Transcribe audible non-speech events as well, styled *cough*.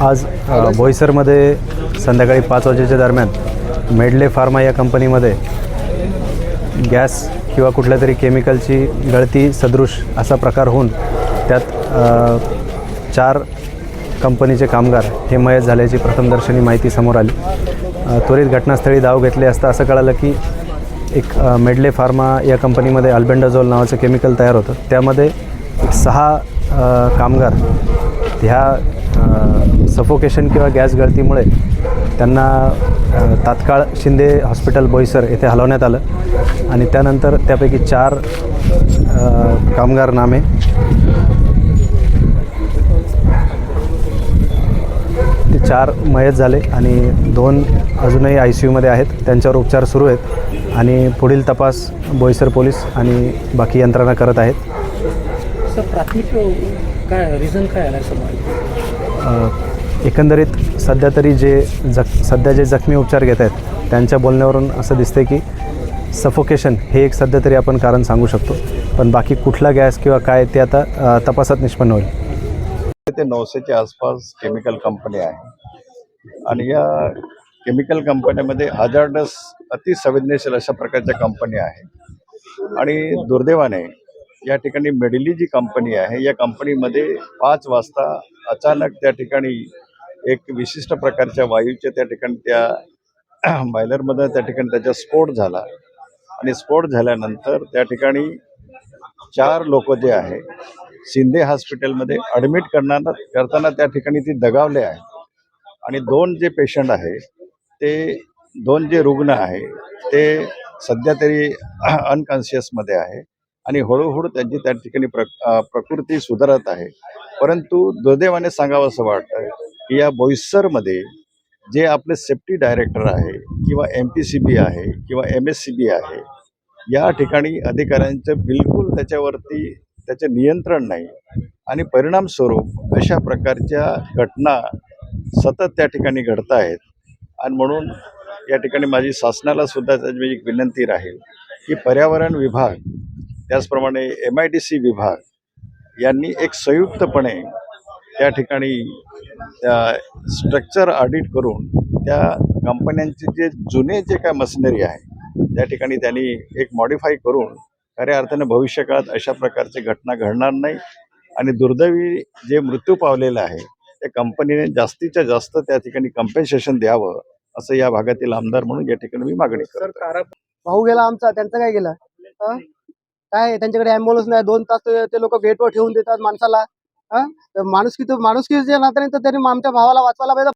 आज अ, बोईसरमध्ये संध्याकाळी पाच वाजेच्या दरम्यान मेडले फार्मा या कंपनीमध्ये गॅस किंवा कुठल्या तरी केमिकलची गळती सदृश असा प्रकार होऊन त्यात चार कंपनीचे कामगार हे मयत झाल्याची प्रथमदर्शनी माहिती समोर आली. त्वरित घटनास्थळी धाव घेतली असता असं कळालं की एक मेडले फार्मा या कंपनीमध्ये अल्बेंडाझोल नावाचं केमिकल तयार होतं. त्यामध्ये एक सहा कामगार ह्या सफोकेशन किंवा गॅस गळतीमुळे त्यांना तात्काळ शिंदे हॉस्पिटल बोईसर येथे हलवण्यात आलं. आणि त्यानंतर त्यापैकी चार कामगार नामे. ते चार मयत झाले आणि दोन अजूनही आय सी यूमध्ये आहेत. त्यांच्यावर उपचार सुरू आहेत. आणि पुढील तपास बोईसर पोलीस आणि बाकी यंत्रणा करत आहेत. सर प्राथमिक काय रिझन काय आला समोर? अ, एकंदरीत सध्या तरी जे जख सध्या जे जखमी उपचार घेत आहेत त्यांच्या बोलण्यावरून असं दिसते की सफोकेशन हे एक सध्या तरी आपण कारण सांगू शकतो. पण बाकी कुठला गॅस किंवा काय ते आता तपासात निष्पन्न होईल. ते नऊशेच्या आसपास केमिकल कंपनी आहे. आणि या केमिकल कंपन्यामध्ये हजार्डस अतिसंवेदनशील अशा प्रकारच्या कंपनी आहेत. आणि दुर्दैवाने या ठिकाणी मेडिली जी कंपनी आहे या कंपनीमध्ये पाच वाजता अचानक त्या ठिकाणी एक विशिष्ट प्रकारच्या वायूच्या त्या ठिकाणी त्या *clears throat* बॉयलरमध्ये त्या ठिकाणी त्याचा स्फोट झाला. आणि स्फोट झाल्यानंतर त्या ठिकाणी चार लोक जे आहे शिंदे हॉस्पिटलमध्ये ॲडमिट करणार करताना त्या ठिकाणी ती दगावले आहे आणि दोन जे पेशंट आहे ते दोन जे रुग्ण आहे ते सध्या तरी *clears throat* अनकॉन्शियसमध्ये आहे. आणि हळूहळू त्यांची त्या ठिकाणी प्र प्रकृती सुधारत आहे. परंतु दुर्दैवाने सांगावं असं वाटतं की या बोईसरमध्ये जे आपले सेफ्टी डायरेक्टर आहे किंवा एम पी सी बी आहे किंवा एम एस सी बी आहे या ठिकाणी अधिकाऱ्यांचं बिलकुल त्याच्यावरती त्याचे नियंत्रण नाही आणि परिणामस्वरूप अशा प्रकारच्या घटना सतत त्या ठिकाणी घडत आहेत. आणि म्हणून या ठिकाणी माझी शासनाला सुद्धा त्याची एक विनंती राहील की पर्यावरण विभाग त्याचप्रमाणे एम आय डी सी विभाग यांनी एक संयुक्तपणे त्या ठिकाणी त्या स्ट्रक्चर ऑडिट करून त्या कंपन्यांचे जे जुने जे काय मशिनरी आहे त्या ठिकाणी त्यांनी एक मॉडिफाय करून खऱ्या अर्थाने भविष्यकाळात अशा प्रकारची घटना घडणार नाही. आणि दुर्दैवी जे मृत्यू पावलेलं आहे त्या कंपनीने जास्तीच्या जास्त त्या ठिकाणी कम्पेन्सेशन द्यावं असं या भागातील आमदार म्हणून या ठिकाणी मी मागणी करतो भाऊ गेला आमचा त्यांचं काय गेलं? काय त्यांच्याकडे अँब्युलन्स नाही. दोन तास ते- ते लोक गेटवर ठेवून देतात माणसाला. हा? माणूस माणुसकी तर माणुसकीच्या नात्याने तर त्यांनी आमच्या भावाला वाचवायला पाहिजे.